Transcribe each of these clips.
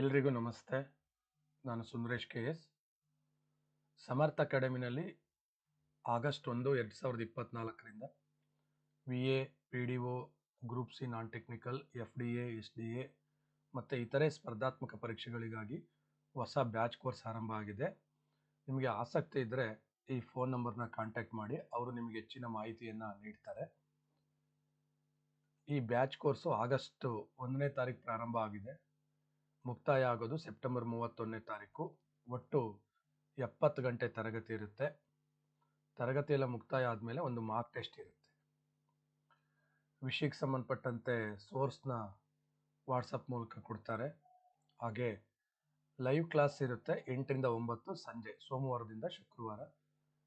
ಎಲ್ರಿಗೂ ನಮಸ್ತೆ. ನಾನು ಸುಂದರೇಶ್ ಕೆ ಎಸ್. ಸಮರ್ಥ ಅಕಾಡೆಮಿನಲ್ಲಿ ಆಗಸ್ಟ್ ಒಂದು, ಎರಡು ಸಾವಿರದ ಇಪ್ಪತ್ನಾಲ್ಕರಿಂದ V A P D O group C non technical F D A, S D A ಮತ್ತು ಇತರೆ ಸ್ಪರ್ಧಾತ್ಮಕ ಪರೀಕ್ಷೆಗಳಿಗಾಗಿ ಹೊಸ ಬ್ಯಾಚ್ ಕೋರ್ಸ್ ಆರಂಭ ಆಗಿದೆ. ನಿಮಗೆ ಆಸಕ್ತಿ ಇದ್ದರೆ ಈ ಫೋನ್ ನಂಬರ್ನ ಕಾಂಟ್ಯಾಕ್ಟ್ ಮಾಡಿ, ಅವರು ನಿಮಗೆ ಹೆಚ್ಚಿನ ಮಾಹಿತಿಯನ್ನು ನೀಡ್ತಾರೆ. ಈ ಬ್ಯಾಚ್ ಕೋರ್ಸು ಆಗಸ್ಟ್ ಒಂದನೇ ತಾರೀಕು ಪ್ರಾರಂಭ ಆಗಿದೆ. ಮುಕ್ತಾಯ ಆಗೋದು ಸೆಪ್ಟೆಂಬರ್ ಮೂವತ್ತೊಂದನೇ ತಾರೀಕು. ಒಟ್ಟು ಎಪ್ಪತ್ತು ಗಂಟೆ ತರಗತಿ ಇರುತ್ತೆ. ತರಗತಿ ಎಲ್ಲ ಮುಕ್ತಾಯ ಆದಮೇಲೆ ಒಂದು ಮಾರ್ಕ್ ಟೆಸ್ಟ್ ಇರುತ್ತೆ. ವಿಷಯಕ್ಕೆ ಸಂಬಂಧಪಟ್ಟಂತೆ ಸೋರ್ಸ್ನ ವಾಟ್ಸಪ್ ಮೂಲಕ ಕೊಡ್ತಾರೆ. ಹಾಗೆ ಲೈವ್ ಕ್ಲಾಸ್ ಇರುತ್ತೆ ಎಂಟರಿಂದ ಒಂಬತ್ತು ಸಂಜೆ, ಸೋಮವಾರದಿಂದ ಶುಕ್ರವಾರ.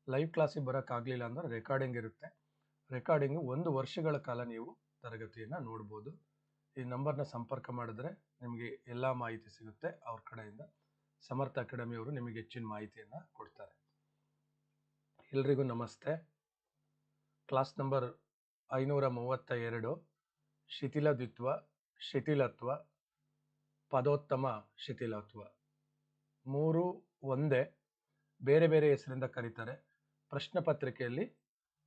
ಲೈವ್ ಕ್ಲಾಸಿಗೆ ಬರೋಕ್ಕಾಗಲಿಲ್ಲ ಅಂದರೆ ರೆಕಾರ್ಡಿಂಗ್ ಇರುತ್ತೆ. ರೆಕಾರ್ಡಿಂಗು ಒಂದು ವರ್ಷಗಳ ಕಾಲ ನೀವು ತರಗತಿಯನ್ನು ನೋಡ್ಬೋದು. ಈ ನಂಬರ್ನ ಸಂಪರ್ಕ ಮಾಡಿದ್ರೆ ನಿಮಗೆ ಎಲ್ಲ ಮಾಹಿತಿ ಸಿಗುತ್ತೆ. ಅವ್ರ ಕಡೆಯಿಂದ ಸಮರ್ಥ ಅಕಾಡೆಮಿಯವರು ನಿಮಗೆ ಹೆಚ್ಚಿನ ಮಾಹಿತಿಯನ್ನು ಕೊಡ್ತಾರೆ. ಎಲ್ರಿಗೂ ನಮಸ್ತೆ. ಕ್ಲಾಸ್ ನಂಬರ್ ಐನೂರ ಮೂವತ್ತ ಎರಡು ಶಿಥಿಲದ್ವಿತ್ವ, ಶಿಥಿಲತ್ವ, ಪದೋತ್ತಮ ಶಿಥಿಲತ್ವ. ಮೂರು ಒಂದೇ ಬೇರೆ ಬೇರೆ ಹೆಸರಿಂದ ಕರೀತಾರೆ. ಪ್ರಶ್ನೆ ಪತ್ರಿಕೆಯಲ್ಲಿ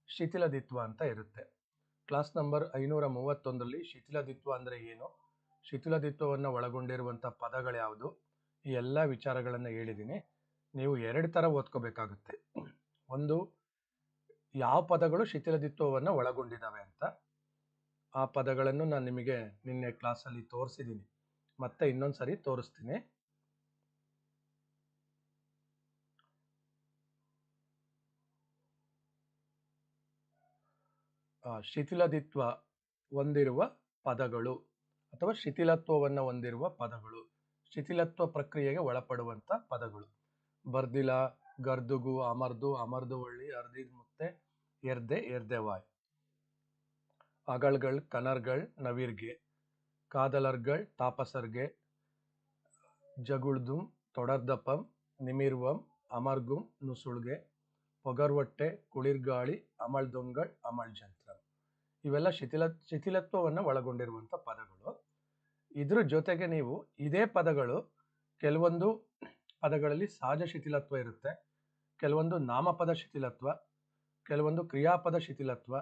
ಶಿಥಿಲದಿತ್ವ ಅಂತ ಇರುತ್ತೆ. ಕ್ಲಾಸ್ ನಂಬರ್ ಐನೂರ ಮೂವತ್ತೊಂದರಲ್ಲಿ ಶಿಥಿಲದಿತ್ವ ಅಂದರೆ ಏನು? ಶಿಥಿಲದಿತ್ವವನ್ನು ಒಳಗೊಂಡಿರುವಂಥ ಪದಗಳು ಯಾವುದು? ಈ ಎಲ್ಲ ವಿಚಾರಗಳನ್ನು ಹೇಳಿದ್ದೀನಿ. ನೀವು ಎರಡು ಥರ ಓದ್ಕೋಬೇಕಾಗುತ್ತೆ. ಒಂದು, ಯಾವ ಪದಗಳು ಶಿಥಿಲದಿತ್ವವನ್ನು ಒಳಗೊಂಡಿದ್ದಾವೆ ಅಂತ. ಆ ಪದಗಳನ್ನು ನಾನು ನಿಮಗೆ ನಿನ್ನೆ ಕ್ಲಾಸಲ್ಲಿ ತೋರಿಸಿದ್ದೀನಿ. ಮತ್ತೆ ಇನ್ನೊಂದು ಸರಿ ತೋರಿಸ್ತೀನಿ ಆ, ಶಿಥಿಲದಿತ್ವ ಹೊಂದಿರುವ ಪದಗಳು ಅಥವಾ ಶಿಥಿಲತ್ವವನ್ನು ಹೊಂದಿರುವ ಪದಗಳು, ಶಿಥಿಲತ್ವ ಪ್ರಕ್ರಿಯೆಗೆ ಒಳಪಡುವಂಥ ಪದಗಳು. ಬರ್ದಿಲ, ಗರ್ದುಗು, ಅಮರ್ದು ಅಮರ್ದುವಳ್ಳಿ ಅರ್ದಿದ್ ಮುತ್ತೆ, ಎರ್ದೆ, ಎರ್ದೆವಾಯ್. ಅಗಳ್ಗಳ್, ಕನರ್ಗಳ್, ನವಿರ್ಗೆ. ಕಾದಲರ್ಗಳ್, ತಾಪಸರ್ಗೆ. ಜಗುಳ್ದುಂ, ತೊಡರ್ದಪಂ, ನಿಮಿರ್ವಂ, ಅಮರ್ಗುಂ, ನುಸುಳ್ಗೆ. ಪೊಗರ್ವಟ್ಟೆ, ಕುಳಿರ್ಗಾಳಿ, ಅಮಳ್ದೊಂಗಳ್ ಅಮಳ್ಜಂತ್ರಂ ಇವೆಲ್ಲ ಶಿಥಿಲ, ಶಿಥಿಲತ್ವವನ್ನು ಒಳಗೊಂಡಿರುವಂಥ ಪದಗಳು. ಇದ್ರ ಜೊತೆಗೆ ನೀವು ಇದೇ ಪದಗಳು, ಕೆಲವೊಂದು ಪದಗಳಲ್ಲಿ ಸಹಜ ಶಿಥಿಲತ್ವ ಇರುತ್ತೆ. ಕೆಲವೊಂದು ನಾಮಪದ ಶಿಥಿಲತ್ವ, ಕೆಲವೊಂದು ಕ್ರಿಯಾಪದ ಶಿಥಿಲತ್ವ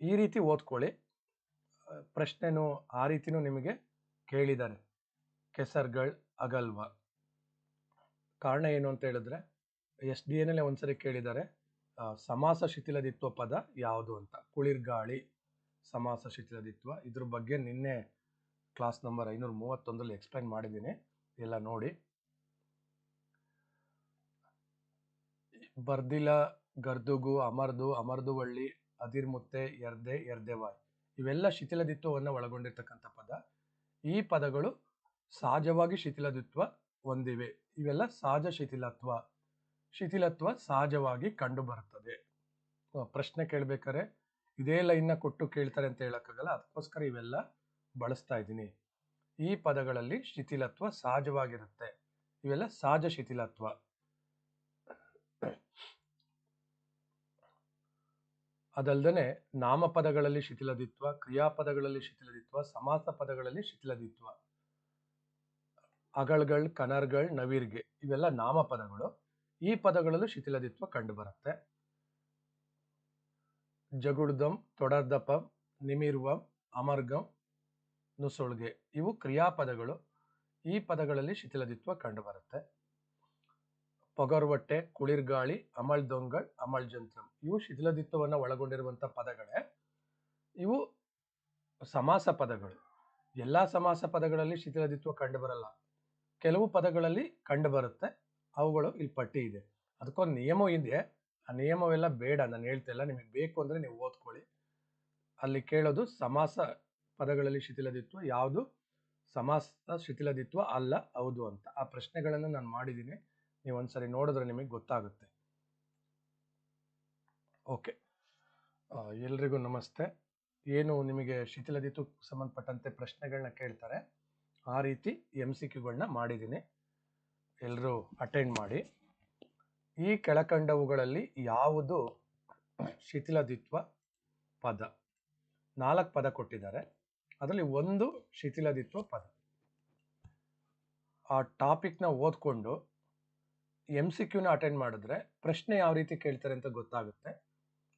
ಈ ರೀತಿ ಓದ್ಕೊಳ್ಳಿ. ಪ್ರಶ್ನೆನೂ ಆ ರೀತಿನೂ ನಿಮಗೆ ಕೇಳಿದ್ದಾರೆ. ಕೆಸರ್ಗಳ್, ಅಗಲ್ವ. ಕಾರಣ ಏನು ಅಂತ ಹೇಳಿದ್ರೆ, ಎಸ್ ಡಿ ಎನಲ್ಲೇ ಒಂದ್ಸರಿ ಕೇಳಿದ್ದಾರೆ. ಸಮಾಸ ಶಿಥಿಲದಿತ್ವ ಪದ ಯಾವುದು ಅಂತ. ಕುಳಿರ್ಗಾಳಿ, ಸಮಾಸ ಶಿಥಿಲದಿತ್ವ. ಇದ್ರ ಬಗ್ಗೆ ನಿನ್ನೆ ಕ್ಲಾಸ್ ನಂಬರ್ ಐನೂರ ಮೂವತ್ತೊಂದರಲ್ಲಿ ಎಕ್ಸ್ಪ್ಲೈನ್ ಮಾಡಿದ್ದೀನಿ. ಎಲ್ಲ ನೋಡಿ. ಬರ್ದಿಲ, ಗರ್ದುಗು, ಅಮರ್ದು, ಅಮರ್ದುವಳ್ಳಿ, ಅದಿರ್ಮುತ್ತೆ, ಎರ್ದೆ, ಎರ್ದೆವಾಯ್. ಇವೆಲ್ಲ ಶಿಥಿಲದಿತ್ವವನ್ನು ಒಳಗೊಂಡಿರ್ತಕ್ಕಂಥ ಪದ. ಈ ಪದಗಳು ಸಹಜವಾಗಿ ಶಿಥಿಲದಿತ್ವ ಹೊಂದಿವೆ. ಇವೆಲ್ಲ ಸಹಜ ಶಿಥಿಲತ್ವ. ಶಿಥಿಲತ್ವ ಸಹಜವಾಗಿ ಕಂಡು ಬರುತ್ತದೆ ಆ, ಪ್ರಶ್ನೆ ಕೇಳ್ಬೇಕಾದ್ರೆ ಇದೇ ಲೈನ್ನ ಕೊಟ್ಟು ಕೇಳ್ತಾರೆ ಅಂತ ಹೇಳೋಕ್ಕಾಗಲ್ಲ? ಅದಕ್ಕೋಸ್ಕರ ಇವೆಲ್ಲ ಬಳಸ್ತಾ ಇದ್ದೀನಿ. ಈ ಪದಗಳಲ್ಲಿ ಶಿಥಿಲತ್ವ ಸಹಜವಾಗಿರುತ್ತೆ. ಇವೆಲ್ಲ ಸಹಜ ಶಿಥಿಲತ್ವ. ನಾಮ ನಾಮಪದಗಳಲ್ಲಿ ಶಿಥಿಲದಿತ್ವ ಕ್ರಿಯಾಪದಗಳಲ್ಲಿ ಶಿಥಿಲದಿತ್ವ ಸಮಾಸ ಪದಗಳಲ್ಲಿ ಶಿಥಿಲದಿತ್ವ. ಅಗಳ್ಗಳ್ ಕನರ್ಗಳ್ ನವಿರ್ಗೆ ಇವೆಲ್ಲ ನಾಮಪದಗಳು. ಈ ಪದಗಳಲ್ಲೂ ಶಿಥಿಲದಿತ್ವ ಕಂಡುಬರುತ್ತೆ. ಜಗುಡ್ದಂ, ತೊಡರ್ದಪಂ, ನಿಮಿರ್ವಂ, ಅಮರ್ಗಂ, ನುಸುಳ್ಗೆ ಇವು ಕ್ರಿಯಾಪದಗಳು. ಈ ಪದಗಳಲ್ಲಿ ಶಿಥಿಲದಿತ್ವ ಕಂಡುಬರುತ್ತೆ. ಪೊಗರ್ವಟ್ಟೆ, ಕುಳಿರ್ಗಾಳಿ, ಅಮಳ್ ದೊಂಗಳ್, ಅಮಳ್ ಜಂತ್ರಂ ಇವು ಶಿಥಿಲದಿತ್ವವನ್ನು ಒಳಗೊಂಡಿರುವಂಥ ಪದಗಳೇ. ಇವು ಸಮಾಸ ಪದಗಳು. ಎಲ್ಲ ಸಮಾಸ ಪದಗಳಲ್ಲಿ ಶಿಥಿಲದಿತ್ವ ಕಂಡುಬರಲ್ಲ. ಕೆಲವು ಪದಗಳಲ್ಲಿ ಕಂಡುಬರುತ್ತೆ. ಅವುಗಳು ಇಲ್ಲಿ ಪಟ್ಟಿ ಇದೆ. ಅದಕ್ಕೊಂದು ನಿಯಮ ಇದೆ. ಆ ನಿಯಮವೆಲ್ಲ ಬೇಡ. ನಾನು ಹೇಳ್ತಿಲ್ಲ ನಿಮಗೆ ಬೇಕು ಅಂದರೆ ನೀವು ಓದ್ಕೊಳ್ಳಿ. ಅಲ್ಲಿ ಕೇಳೋದು ಸಮಾಸ ಪದಗಳಲ್ಲಿ ಶಿಥಿಲದಿತ್ವ, ಯಾವುದು ಸಮಾಸ ಶಿಥಿಲದಿತ್ವ ಅಲ್ಲ, ಹೌದು ಅಂತ. ಆ ಪ್ರಶ್ನೆಗಳನ್ನು ನಾನು ಮಾಡಿದ್ದೀನಿ. ನೀವು ಒಂದ್ಸರಿ ನೋಡಿದ್ರೆ ನಿಮಗೆ ಗೊತ್ತಾಗುತ್ತೆ. ಓಕೆ. ಎಲ್ರಿಗೂ ನಮಸ್ತೆ. ಏನು ನಿಮಗೆ ಶಿಥಿಲದಿತ್ವಕ್ಕೆ ಸಂಬಂಧಪಟ್ಟಂತೆ ಪ್ರಶ್ನೆಗಳನ್ನ ಕೇಳ್ತಾರೆ, ಆ ರೀತಿ ಎಂ ಸಿ ಕ್ಯೂಗಳನ್ನ ಮಾಡಿದ್ದೀನಿ. ಎಲ್ಲರೂ ಅಟೆಂಡ್ ಮಾಡಿ, ಈ ಕೆಳಕಂಡವುಗಳಲ್ಲಿ ಯಾವುದು ಶಿಥಿಲದಿತ್ವ ಪದ? ನಾಲ್ಕು ಪದ ಕೊಟ್ಟಿದ್ದಾರೆ. ಅದರಲ್ಲಿ ಒಂದು ಶಿಥಿಲದಿತ್ವ ಪದ. ಆ ಟಾಪಿಕ್ನ ಓದ್ಕೊಂಡು ಎಂ ಸಿ ಕ್ಯೂನ ಅಟೆಂಡ್ ಮಾಡಿದ್ರೆ ಪ್ರಶ್ನೆ ಯಾವ ರೀತಿ ಕೇಳ್ತಾರೆ ಅಂತ ಗೊತ್ತಾಗುತ್ತೆ.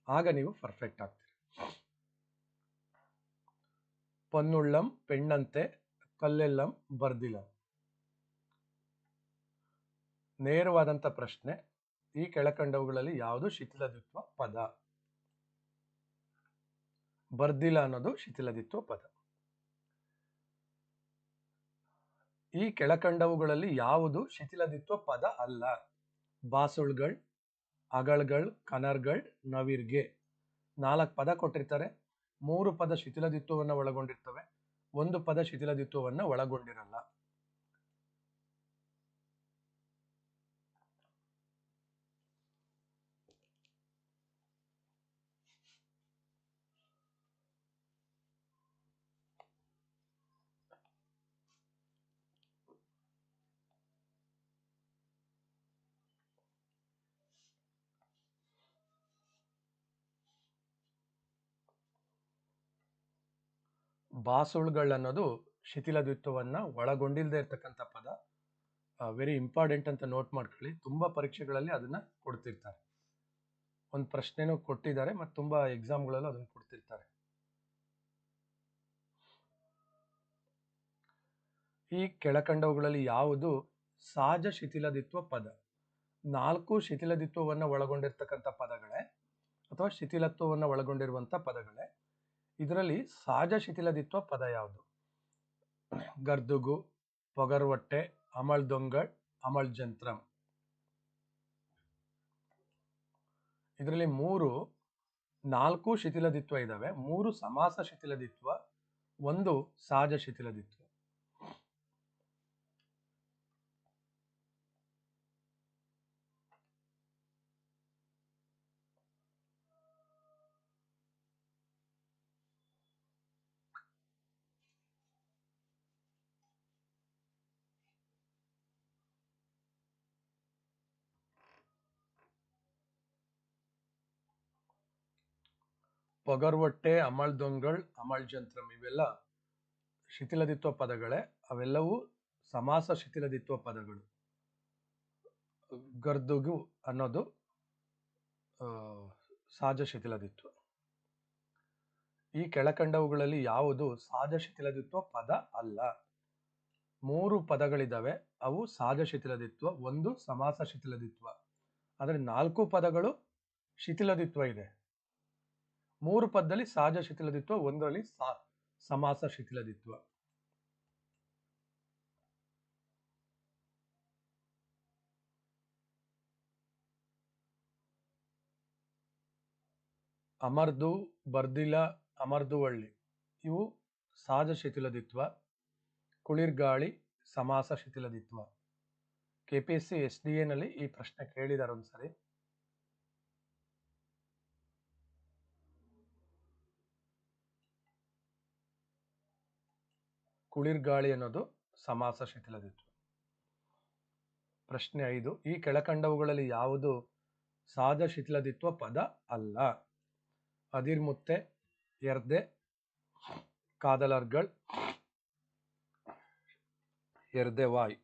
ಆಗ ನೀವು ಪರ್ಫೆಕ್ಟ್ ಆಗ್ತೀರಿ. ಪನ್ನುಳ್ಳಂ, ಪೆಣ್ಣಂತೆ, ಕಲ್ಲೆಲ್ಲಂ ಬರ್ದಿಲ್ಲಂ ನೇರವಾದಂಥ ಪ್ರಶ್ನೆ, ಈ ಕೆಳಕಂಡವುಗಳಲ್ಲಿ ಯಾವುದು ಶಿಥಿಲದಿತ್ವ ಪದ? ಬರ್ದಿಲ್ಲ ಅನ್ನೋದು ಶಿಥಿಲದಿತ್ವ ಪದ. ಈ ಕೆಳಕಂಡವುಗಳಲ್ಲಿ ಯಾವುದು ಶಿಥಿಲದಿತ್ವ ಪದ ಅಲ್ಲ? ಬಾಸುಳ್ಗಳ್, ಅಗಳ್ಗಳ್, ಕನರ್ಗಳ್, ನವಿರ್ಗೆ. ನಾಲ್ಕು ಪದ ಕೊಟ್ಟಿರ್ತಾರೆ. ಮೂರು ಪದ ಶಿಥಿಲದಿತ್ವವನ್ನು ಒಳಗೊಂಡಿರ್ತವೆ. ಒಂದು ಪದ ಶಿಥಿಲದಿತ್ವವನ್ನು ಒಳಗೊಂಡಿರಲ್ಲ. ಬಾಸುಳ್ಗಳು ಅನ್ನೋದು ಶಿಥಿಲದ್ವಿತ್ವವನ್ನ ಒಳಗೊಂಡಿಲ್ಲದೆ ಇರ್ತಕ್ಕಂಥ ಪದ. ವೆರಿ ಇಂಪಾರ್ಟೆಂಟ್ ಅಂತ ನೋಟ್ ಮಾಡ್ಕೊಳ್ಳಿ. ತುಂಬಾ ಪರೀಕ್ಷೆಗಳಲ್ಲಿ ಅದನ್ನ ಕೊಡ್ತಿರ್ತಾರೆ. ಒಂದು ಪ್ರಶ್ನೆನೂ ಕೊಟ್ಟಿದ್ದಾರೆ ಮತ್ತು ತುಂಬಾ ಎಕ್ಸಾಮ್ಗಳಲ್ಲೂ ಅದನ್ನ ಕೊಡ್ತಿರ್ತಾರೆ. ಈ ಕೆಳಕಂಡವುಗಳಲ್ಲಿ ಯಾವುದು ಸಹಜ ಶಿಥಿಲದಿತ್ವ ಪದ? ನಾಲ್ಕು ಶಿಥಿಲದಿತ್ವವನ್ನು ಒಳಗೊಂಡಿರ್ತಕ್ಕಂಥ ಪದಗಳೇ ಅಥವಾ ಶಿಥಿಲತ್ವವನ್ನು ಒಳಗೊಂಡಿರುವಂಥ ಪದಗಳೇ? ಇದರಲ್ಲಿ ಸಹಜ ಶಿಥಿಲದಿತ್ವ ಪದ ಯಾವುದು? ಗರ್ದುಗು, ಪೊಗರ್ವಟ್ಟೆ ಅಮಳ್ ದೊಂಗಡ್ ಅಮಳ್ ಜಂತ್ರಂ. ಇದರಲ್ಲಿ ಮೂರು, ನಾಲ್ಕು ಶಿಥಿಲದಿತ್ವ ಇದಾವೆ. ಮೂರು ಸಮಾಸ ಶಿಥಿಲದಿತ್ವ, ಒಂದು ಸಹಜ ಶಿಥಿಲದಿತ್ವ. ಪೊಗರ್ವಟ್ಟೆ ಅಮಳ್ ದೊಂಗಳ್ ಅಮಳ್ ಜಂತ್ರಂ ಇವೆಲ್ಲ ಶಿಥಿಲದಿತ್ವ ಪದಗಳೇ. ಅವೆಲ್ಲವೂ ಸಮಾಸ ಶಿಥಿಲದಿತ್ವ ಪದಗಳು. ಗರ್ದುಗು ಅನ್ನೋದು ಸಹಜ ಶಿಥಿಲದಿತ್ವ. ಈ ಕೆಳಕಂಡವುಗಳಲ್ಲಿ ಯಾವುದು ಸಹಜ ಶಿಥಿಲದಿತ್ವ ಪದ ಅಲ್ಲ. ಮೂರು ಪದಗಳಿದ್ದಾವೆ ಅವು ಸಹಜ ಶಿಥಿಲದಿತ್ವ, ಒಂದು ಸಮಾಸ ಶಿಥಿಲದಿತ್ವ. ಆದರೆ ನಾಲ್ಕು ಪದಗಳು ಶಿಥಿಲದಿತ್ವ ಇದೆ. ಮೂರು ಪದದಲ್ಲಿ ಸಹಜ ಶಿಥಿಲದಿತ್ವ, ಒಂದರಲ್ಲಿ ಸಮಾಸ ಶಿಥಿಲದಿತ್ವ. ಅಮರ್ದು, ಬರ್ದಿಲ, ಅಮರ್ದುವಳ್ಳಿ. ಇವು ಸಹಜ ಶಿಥಿಲದಿತ್ವ, ಕುಳಿರ್ಗಾಳಿ, ಸಮಾಸ ಶಿಥಿಲದಿತ್ವ. K P S C S D ಈ ಪ್ರಶ್ನೆ ಕೇಳಿದಾರೆ ಒಂದ್ಸರಿ ಕುಳಿರ್ಗಾಳಿ ಅನ್ನೋದು ಸಮಾಸ ಶಿಥಿಲದಿತ್ತು. ಪ್ರಶ್ನೆ ಐದು, ಈ ಕೆಳಕಂಡವುಗಳಲ್ಲಿ ಯಾವುದು ಸಾದ ಶಿಥಿಲದಿತ್ವ ಪದ ಅಲ್ಲ? ಅದಿರ್ಮುತ್ತೆ, ಎರ್ದೆ, ಕಾದಲರ್ಗಳ್, ಎರ್ದೆ ವಾಯ್.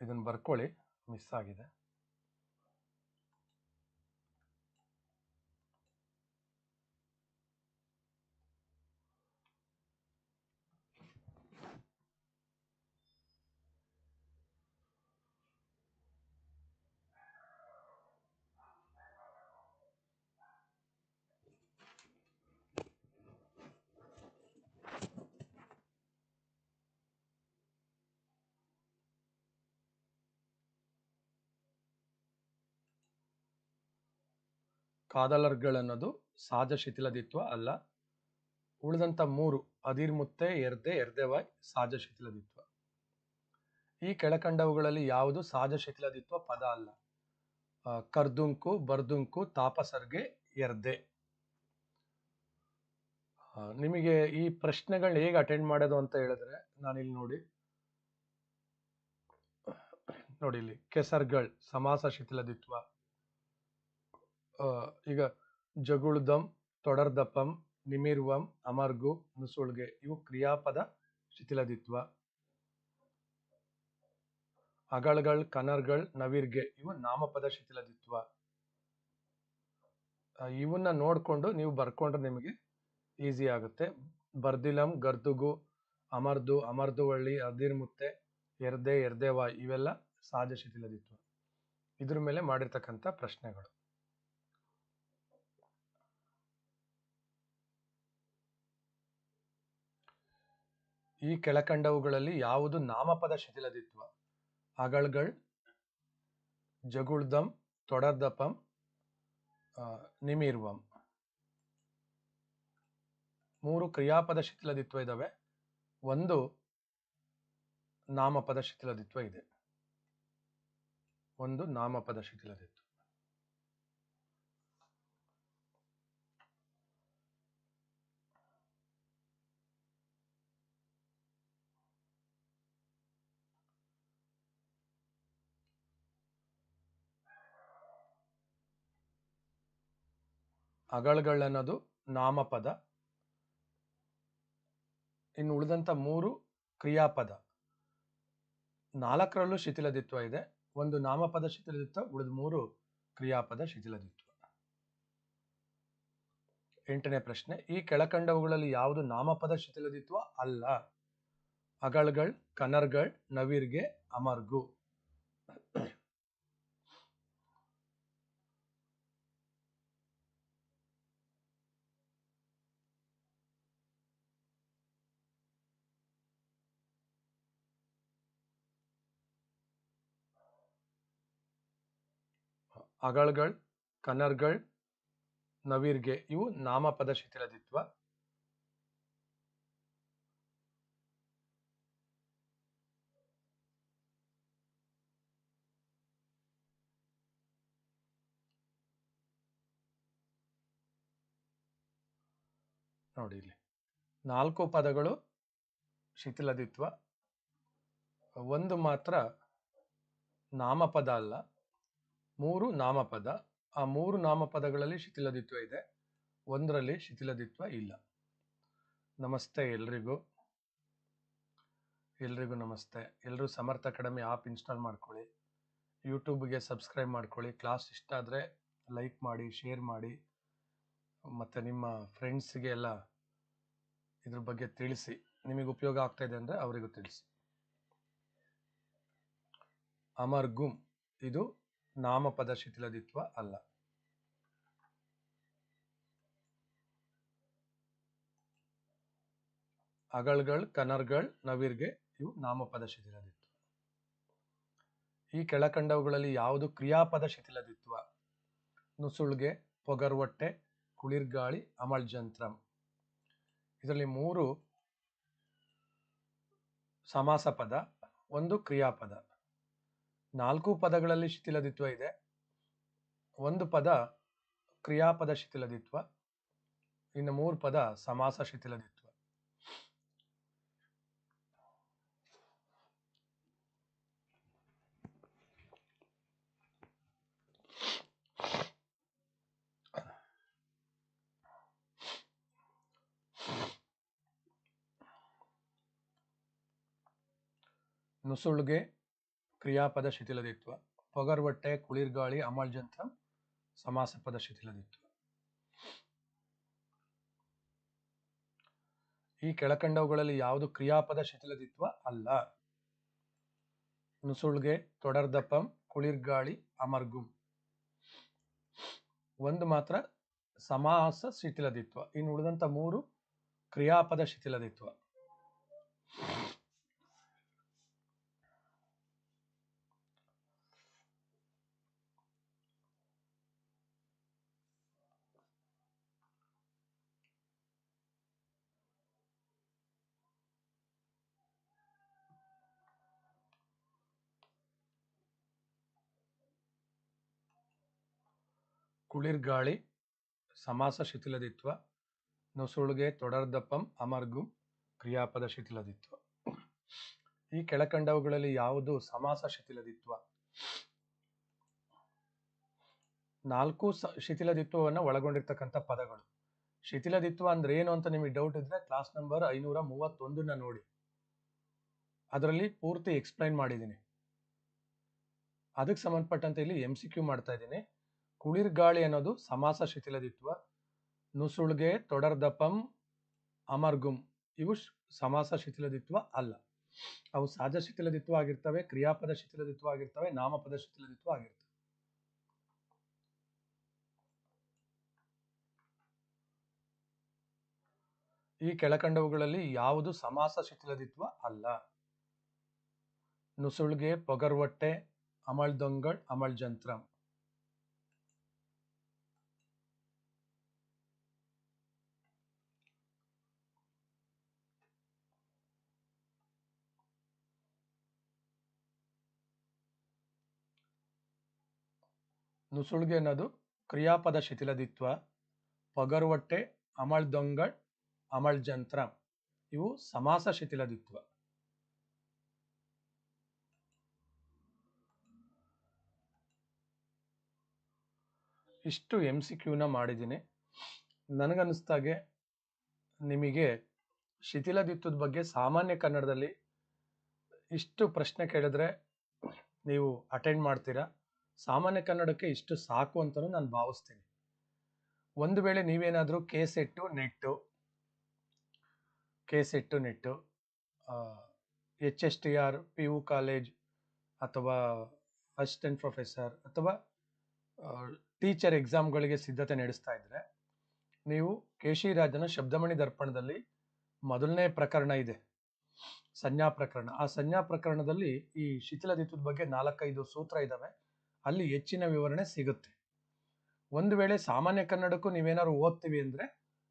ಇದನ್ನು ಬರ್ಕೊಳ್ಳಿ, ಮಿಸ್ ಆಗಿದೆ. ಕಾದಲರ್ಗಳನ್ನೋದು ಸಹಜ ಶಿಥಿಲದಿತ್ವ ಅಲ್ಲ. ಉಳಿದಂತ ಮೂರು ಅದಿರ್ಮುತ್ತೆ ಎರ್ದೆ ಎರ್ದೆವಾಯ್ ಸಹಜ ಶಿಥಿಲದಿತ್ವ. ಈ ಕೆಳಕಂಡವುಗಳಲ್ಲಿ ಯಾವುದು ಸಹಜ ಶಿಥಿಲದಿತ್ವ ಪದ ಅಲ್ಲ. ಕರ್ದುಂಕು, ಬರ್ದುಂಕು, ತಾಪಸರ್ಗೆ, ಎರ್ದೆ. ನಿಮಗೆ ಈ ಪ್ರಶ್ನೆಗಳನ್ನ ಹೇಗೆ ಅಟೆಂಡ್ ಮಾಡೋದು ಅಂತ ಹೇಳಿದ್ರೆ ನಾನಿಲ್ಲಿ ನೋಡಿ. ನೋಡಿ ಇಲ್ಲಿ, ಕೆಸರ್ಗಳ್, ಸಮಾಸ ಶಿಥಿಲದಿತ್ವ. ಈಗ ಜಗುಳ್ದಂ ತೊಡರ್ದಪಂ ನಿಮಿರ್ವಂ, ಅಮರ್ಗು, ನುಸುಳ್ಗೆ ಇವು ಕ್ರಿಯಾಪದ ಶಿಥಿಲದಿತ್ವ. ಅಗಳಗಳ್, ಕನರ್ಗಳ್, ನವಿರ್ಗೆ ಇವು ನಾಮಪದ ಶಿಥಿಲದಿತ್ವ. ಇವನ್ನ ನೋಡ್ಕೊಂಡು ನೀವು ಬರ್ಕೊಂಡ್ರೆ ನಿಮಗೆ ಈಸಿ ಆಗುತ್ತೆ. ಬರ್ದಿಲಂ, ಗರ್ದುಗು, ಅಮರ್ದು, ಅಮರ್ದುವಳ್ಳಿ, ಅದಿರ್ಮುತ್ತೆ, ಎರ್ದೆ, ಎರ್ದೇವ ಇವೆಲ್ಲ ಸಹಜ ಶಿಥಿಲದಿತ್ವ. ಇದ್ರ ಮೇಲೆ ಮಾಡಿರ್ತಕ್ಕಂಥ ಪ್ರಶ್ನೆಗಳು. ಈ ಕೆಳಕಂಡವುಗಳಲ್ಲಿ ಯಾವುದು ನಾಮಪದ ಶಿಥಿಲದಿತ್ವ? ಅಗಳ್ಗಳ್, ಜಗುಳ್ದಂ, ತೊಡರ್ದಪಂ ನಿಮಿರ್ವಂ. ಮೂರು ಕ್ರಿಯಾಪದ ಶಿಥಿಲದಿತ್ವ ಇದಾವೆ. ಒಂದು ನಾಮಪದ ಶಿಥಿಲದಿತ್ವ ಇದೆ. ಒಂದು ನಾಮಪದ ಶಿಥಿಲದಿತ್ವ. ಅಗಳಗಳ್ ಅನ್ನೋದು ನಾಮಪದ. ಇನ್ನು ಉಳಿದಂತ ಮೂರು ಕ್ರಿಯಾಪದ. ನಾಲ್ಕರಲ್ಲೂ ಶಿಥಿಲದಿತ್ವ ಇದೆ. ಒಂದು ನಾಮಪದ ಶಿಥಿಲದಿತ್ವ, ಉಳಿದ ಮೂರು ಕ್ರಿಯಾಪದ ಶಿಥಿಲದಿತ್ವ. ಎಂಟನೇ ಪ್ರಶ್ನೆ, ಈ ಕೆಳಕಂಡವುಗಳಲ್ಲಿ ಯಾವುದು ನಾಮಪದ ಶಿಥಿಲದಿತ್ವ? ಅಲ್ಲ. ಅಗಳಗಳ್, ಕನರ್ಗಳ್, ನವಿರ್ಗೆ, ಅಮರ್ಗು. ಅಗಳಗಳ್, ಕನರ್ಗಳ್, ನವಿರ್ಗೆ ಇವು ನಾಮಪದ ಶಿಥಿಲದಿತ್ವ ನೋಡಿ ಇಲ್ಲಿ. ನಾಲ್ಕು ಪದಗಳು ಶಿಥಿಲದಿತ್ವ ಒಂದು ಮಾತ್ರ ನಾಮಪದ ಅಲ್ಲ. ಮೂರು ನಾಮಪದ. ಆ ಮೂರು ನಾಮಪದಗಳಲ್ಲಿ ಶಿಥಿಲದಿತ್ವ ಇದೆ. ಒಂದರಲ್ಲಿ ಶಿಥಿಲದಿತ್ವ ಇಲ್ಲ. ನಮಸ್ತೆ ಎಲ್ರಿಗೂ. ಎಲ್ರಿಗೂ ನಮಸ್ತೆ. ಎಲ್ಲರೂ ಸಮರ್ಥ ಅಕಾಡೆಮಿ ಆ್ಯಪ್ ಇನ್ಸ್ಟಾಲ್ ಮಾಡ್ಕೊಳ್ಳಿ. ಯೂಟ್ಯೂಬ್ಗೆ ಸಬ್ಸ್ಕ್ರೈಬ್ ಮಾಡ್ಕೊಳ್ಳಿ. ಕ್ಲಾಸ್ ಇಷ್ಟ ಆದರೆ ಲೈಕ್ ಮಾಡಿ, ಶೇರ್ ಮಾಡಿ. ಮತ್ತು ನಿಮ್ಮ ಫ್ರೆಂಡ್ಸ್ಗೆ ಎಲ್ಲ ಇದ್ರ ಬಗ್ಗೆ ತಿಳಿಸಿ. ನಿಮಗೆ ಉಪಯೋಗ ಆಗ್ತಾ ಇದೆ ಅಂದರೆ ಅವರಿಗೂ ತಿಳಿಸಿ. ಅಮರ್ ಗುಮ್ ಇದು ನಾಮಪದ ಶಿಥಿಲದಿತ್ವ ಅಲ್ಲ. ಅಗಳ್ಗಳ್, ಕನರ್ಗಳ್, ನವಿರ್ಗೆ ಇವು ನಾಮಪದ ಶಿಥಿಲದಿತ್ವ ಈ ಕೆಳಕಂಡವುಗಳಲ್ಲಿ ಯಾವುದು ಕ್ರಿಯಾಪದ ಶಿಥಿಲದಿತ್ವ ನುಸುಳ್ಗೆ, ಪೊಗರ್ವಟ್ಟೆ, ಕುಳಿರ್ಗಾಳಿ, ಅಮಳ್ಜಂತ್ರಂ. ಇದರಲ್ಲಿ ಮೂರು ಸಮಾಸ ಪದ ಒಂದು ಕ್ರಿಯಾಪದ. ನಾಲ್ಕು ಪದಗಳಲ್ಲಿ ಶಿಥಿಲದಿತ್ವ ಇದೆ. ಒಂದು ಪದ ಕ್ರಿಯಾಪದ ಶಿಥಿಲದಿತ್ವ ಇನ್ನು ಮೂರು ಪದ ಸಮಾಸ ಶಿಥಿಲದಿತ್ವ. ನುಸುಳ್ಗೆ ಕ್ರಿಯಾಪದ ಶಿಥಿಲದಿತ್ವ, ಪೊಗರ್ವಟ್ಟೆ, ಕುಳಿರ್ಗಾಳಿ ಅಮಳ್ಜಂತ್ರ ಸಮಾಸ ಪದ ಶಿಥಿಲದಿತ್ವ. ಈ ಕೆಳಕಂಡವುಗಳಲ್ಲಿ ಯಾವುದು ಕ್ರಿಯಾಪದ ಶಿಥಿಲದಿತ್ವ? ಅಲ್ಲ. ನುಸುಳ್ಗೆ, ತೊಡರ್ದಪ್ಪಂ, ಕುಳಿರ್ಗಾಳಿ, ಅಮರ್ಗುಂ. ಒಂದು ಮಾತ್ರ ಸಮಾಸ ಶಿಥಿಲದಿತ್ವ. ಇನ್ನು ಉಳಿದಂತ ಮೂರು ಕ್ರಿಯಾಪದ ಶಿಥಿಲದಿತ್ವ. ಕುಳಿರ್ಗಾಳಿ ಸಮಾಸ ಶಿಥಿಲದಿತ್ವ, ನುಸುಳ್ಗೆ ತೊಡರ್ದಪ್ಪಂ ಅಮರ್ಗುಂ ಕ್ರಿಯಾಪದ ಶಿಥಿಲದಿತ್ವ. ಈ ಕೆಳಕಂಡವುಗಳಲ್ಲಿ ಯಾವುದು ಸಮಾಸ ಶಿಥಿಲದಿತ್ವ? ನಾಲ್ಕು ಶಿಥಿಲದಿತ್ವವನ್ನು ಒಳಗೊಂಡಿರ್ತಕ್ಕಂಥ ಪದಗಳು. ಶಿಥಿಲದಿತ್ವ ಅಂದ್ರೆ ಏನು ಅಂತ ನಿಮಗೆ ಡೌಟ್ ಇದ್ರೆ ಕ್ಲಾಸ್ ನಂಬರ್ ಐನೂರ ಮೂವತ್ತೊಂದನ್ನ ನೋಡಿ. ಅದರಲ್ಲಿ ಪೂರ್ತಿ ಎಕ್ಸ್ಪ್ಲೈನ್ ಮಾಡಿದ್ದೀನಿ. ಅದಕ್ಕೆ ಸಂಬಂಧಪಟ್ಟಂತೆ ಇಲ್ಲಿ ಎಂ ಸಿ ಕ್ಯೂ ಮಾಡ್ತಾ ಇದ್ದೀನಿ. ಕುಳಿರ್ಗಾಳಿ ಅನ್ನೋದು ಸಮಾಸ ಶಿಥಿಲದಿತ್ವ. ನುಸುಳ್ಗೆ, ತೊಡರ್ದಪಂ, ಅಮರ್ಗುಂ ಇವು ಸಮಾಸ ಶಿಥಿಲದಿತ್ವ ಅಲ್ಲ. ಅವು ಸಹಜ ಶಿಥಿಲದಿತ್ವ ಆಗಿರ್ತವೆ, ಕ್ರಿಯಾಪದ ಶಿಥಿಲದಿತ್ವ ಆಗಿರ್ತವೆ, ನಾಮಪದ ಶಿಥಿಲದಿತ್ವ ಆಗಿರ್ತವೆ. ಈ ಕೆಳಕಂಡವುಗಳಲ್ಲಿ ಯಾವುದು ಸಮಾಸ ಶಿಥಿಲದಿತ್ವ ಅಲ್ಲ. ನುಸುಳ್ಗೆ, ಪೊಗರ್ವಟ್ಟೆ ಅಮಳ್ ದೊಂಗಳ್ ಅಮಳ್ ಜಂತ್ರಂ ನುಸುಳ್ಗೆ ಅನ್ನೋದು ಕ್ರಿಯಾಪದ ಶಿಥಿಲದಿತ್ವ, ಪಗರ್ವಟ್ಟೆ, ಅಮಳ್ ದೊಂಗಳ್, ಅಮಳ್ ಜಂತ್ರ. ಇವು ಸಮಾಸ ಶಿಥಿಲದಿತ್ವ. ಇಷ್ಟು ಎಂ ಸಿ ಕ್ಯೂನ ಮಾಡಿದ್ದೀನಿ ನನಗನ್ನಿಸ್ದಾಗೆ ನಿಮಗೆ ಶಿಥಿಲದಿತ್ವದ ಬಗ್ಗೆ ಸಾಮಾನ್ಯ ಕನ್ನಡದಲ್ಲಿ ಇಷ್ಟು ಪ್ರಶ್ನೆ ಕೇಳಿದ್ರೆ ನೀವು ಅಟೆಂಡ್ ಮಾಡ್ತೀರಾ? ಸಾಮಾನ್ಯ ಕನ್ನಡಕ್ಕೆ ಇಷ್ಟು ಸಾಕು ಅಂತಲೂ ನಾನು ಭಾವಿಸ್ತೀನಿ. ಒಂದು ವೇಳೆ ನೀವೇನಾದರೂ K set net K set net H S T R, P U college ಅಥವಾ ಅಸಿಸ್ಟೆಂಟ್ ಪ್ರೊಫೆಸರ್ ಅಥವಾ ಟೀಚರ್ ಎಕ್ಸಾಮ್ಗಳಿಗೆ ಸಿದ್ಧತೆ ನಡೆಸ್ತಾ ಇದ್ದರೆ ನೀವು ಕೇಶಿರಾಜನ ಶಬ್ದಮಣಿ ದರ್ಪಣದಲ್ಲಿ ಮೊದಲನೇ ಪ್ರಕರಣ ಇದೆ. ಸಂಜ್ಞಾ ಪ್ರಕರಣ. ಆ ಸಂಜ್ಞಾ ಪ್ರಕರಣದಲ್ಲಿ ಈ ಶಿಥಿಲದಿತ್ವದ ಬಗ್ಗೆ ನಾಲ್ಕೈದು ಸೂತ್ರ ಇದ್ದಾವೆ ಅಲ್ಲಿ ಹೆಚ್ಚಿನ ವಿವರಣೆ ಸಿಗುತ್ತೆ. ಒಂದು ವೇಳೆ ಸಾಮಾನ್ಯ ಕನ್ನಡಕ್ಕೂ ನೀವೇನಾದ್ರು ಓದ್ತೀವಿ ಅಂದ್ರೆ,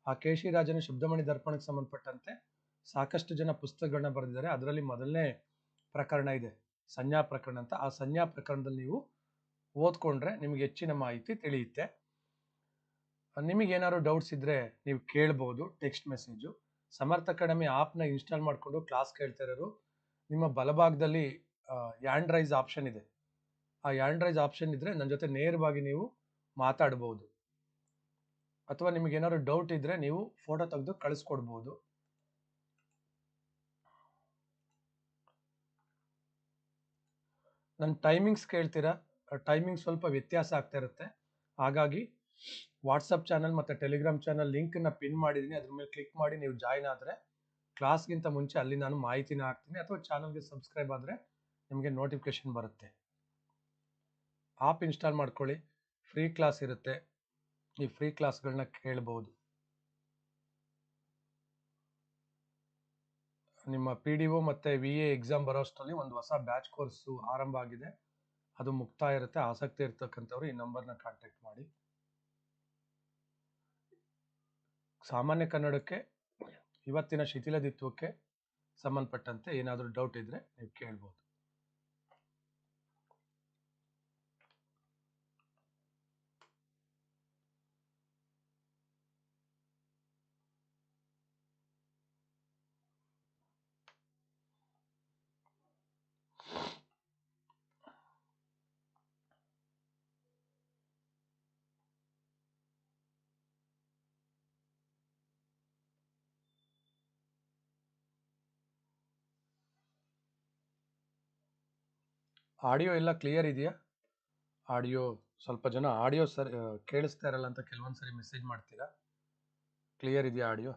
ಆ ಕೇಶಿರಾಜನ ಶಬ್ದಮಣಿ ದರ್ಪಣಕ್ಕೆ ಸಂಬಂಧಪಟ್ಟಂತೆ ಸಾಕಷ್ಟು ಜನ ಪುಸ್ತಕಗಳನ್ನ ಬರೆದಿದ್ದಾರೆ. ಅದರಲ್ಲಿ ಮೊದಲನೇ ಪ್ರಕರಣ ಇದೆ ಸಂಜ್ಞಾ ಪ್ರಕರಣ ಅಂತ. ಆ ಸಂಜ್ಞಾ ಪ್ರಕರಣದಲ್ಲಿ ನೀವು ಓದ್ಕೊಂಡ್ರೆ ನಿಮಗೆ ಹೆಚ್ಚಿನ ಮಾಹಿತಿ ತಿಳಿಯುತ್ತೆ. ನಿಮಗೆ ಏನಾದ್ರು ಡೌಟ್ಸ್ ಇದ್ದರೆ ನೀವು ಕೇಳ್ಬೋದು ಟೆಕ್ಸ್ಟ್ ಮೆಸೇಜು ಸಮರ್ಥ ಅಕಾಡೆಮಿ ಆಪ್ನ ಇನ್ಸ್ಟಾಲ್ ಮಾಡಿಕೊಂಡು ಕ್ಲಾಸ್ ಕೇಳ್ತಾ ಇರೋರು, ನಿಮ್ಮ ಬಲಭಾಗದಲ್ಲಿ ಯಾಂಡ್ರೈಸ್ ಆಪ್ಷನ್ ಇದೆ. ಆ ಯಾಂಡ್ರೈಸ್ ಆಪ್ಷನ್ ಇದ್ರೆ ನನ್ನ ಜೊತೆ ನೇರವಾಗಿ ನೀವು ಮಾತಾಡ್ಬೋದು. ಅಥವಾ ನಿಮಗೆ ಏನಾದ್ರು ಡೌಟ್ ಇದ್ರೆ ನೀವು ಫೋಟೋ ತೆಗೆದು ಕಳಿಸ್ಕೊಡ್ಬೋದು. ನನ್ನ ಟೈಮಿಂಗ್ಸ್ ಕೇಳ್ತೀರಾ? ಟೈಮಿಂಗ್ ಸ್ವಲ್ಪ ವ್ಯತ್ಯಾಸ ಆಗ್ತಾ ಇರುತ್ತೆ. ಹಾಗಾಗಿ ವಾಟ್ಸಪ್ ಚಾನಲ್ ಮತ್ತು ಟೆಲಿಗ್ರಾಮ್ ಚಾನಲ್ ಲಿಂಕನ್ನು ಪಿನ್ ಮಾಡಿದ್ದೀನಿ ಅದ್ರ ಮೇಲೆ ಕ್ಲಿಕ್ ಮಾಡಿ ನೀವು ಜಾಯ್ನ್ ಆದರೆ ಕ್ಲಾಸ್ಗಿಂತ ಮುಂಚೆ ಅಲ್ಲಿ ನಾನು ಮಾಹಿತಿನ ಹಾಕ್ತೀನಿ. ಅಥವಾ ಚಾನಲ್ಗೆ ಸಬ್ಸ್ಕ್ರೈಬ್ ಆದರೆ ನಿಮಗೆ ನೋಟಿಫಿಕೇಶನ್ ಬರುತ್ತೆ. ಆಪ್ ಇನ್ಸ್ಟಾಲ್ ಮಾಡ್ಕೊಳ್ಳಿ. ಫ್ರೀ ಕ್ಲಾಸ್ ಇರುತ್ತೆ. ಈ ಫ್ರೀ ಕ್ಲಾಸ್ಗಳನ್ನ ಕೇಳ್ಬೋದು. ನಿಮ್ಮ ಪಿ ಡಿ ಒ ಮತ್ತು ವಿ ಎ ಎಕ್ಸಾಮ್ ಬರೋಷ್ಟರಲ್ಲಿ ಒಂದು ಹೊಸ ಬ್ಯಾಚ್ ಕೋರ್ಸು ಆರಂಭ ಆಗಿದೆ. ಅದು ಮುಕ್ತಾಯ ಇರುತ್ತೆ. ಆಸಕ್ತಿ ಇರ್ತಕ್ಕಂಥವ್ರು ಈ ನಂಬರ್ನ ಕಾಂಟ್ಯಾಕ್ಟ್ ಮಾಡಿ. ಸಾಮಾನ್ಯ ಕನ್ನಡಕ್ಕೆ, ಇವತ್ತಿನ ಶಿಥಿಲದಿತ್ವಕ್ಕೆ ಸಂಬಂಧಪಟ್ಟಂತೆ ಏನಾದರೂ ಡೌಟ್ ಇದ್ರೆ ನೀವು ಕೇಳ್ಬೋದು. ಆಡಿಯೋ ಎಲ್ಲ ಕ್ಲಿಯರ್ ಇದೆಯಾ? ಆಡಿಯೋ ಸ್ವಲ್ಪ ಜನ ಆಡಿಯೋ ಸರ್ ಕೇಳಿಸ್ತಾ ಇರಲ್ಲ ಅಂತ ಕೆಲವೊಂದು ಸರಿ ಮೆಸೇಜ್ ಮಾಡ್ತೀರಾ? ಕ್ಲಿಯರ್ ಇದೆಯಾ audio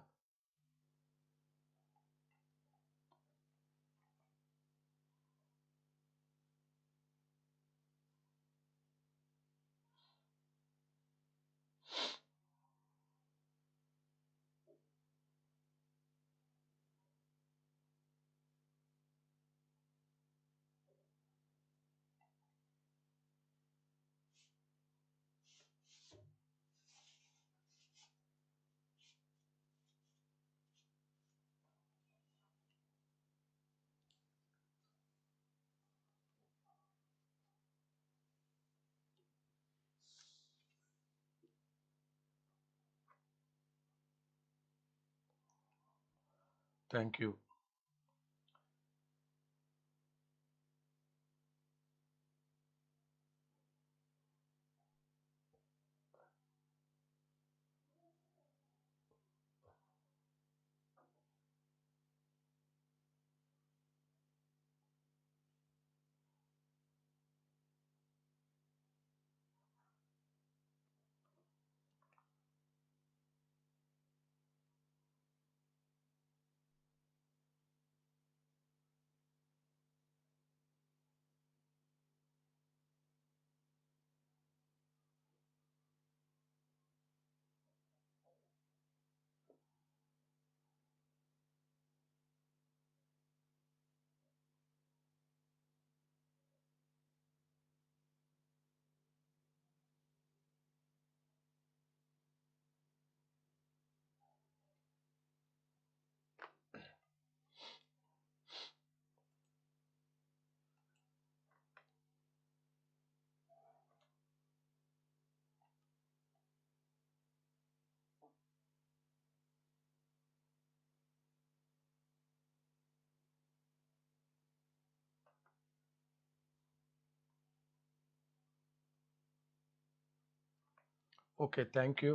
okay thank you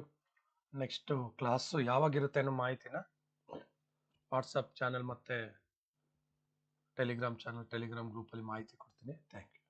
next class ಯಾವಾಗಿರುತ್ತೆ ಅನ್ನೋ ಮಾಹಿತಿನ? ವಾಟ್ಸಪ್ ಚಾನಲ್ ಮತ್ತು ಟೆಲಿಗ್ರಾಮ್ ಚಾನಲ್ ಟೆಲಿಗ್ರಾಮ್ ಗ್ರೂಪಲ್ಲಿ ಮಾಹಿತಿ ಕೊಡ್ತೀನಿ. Thank you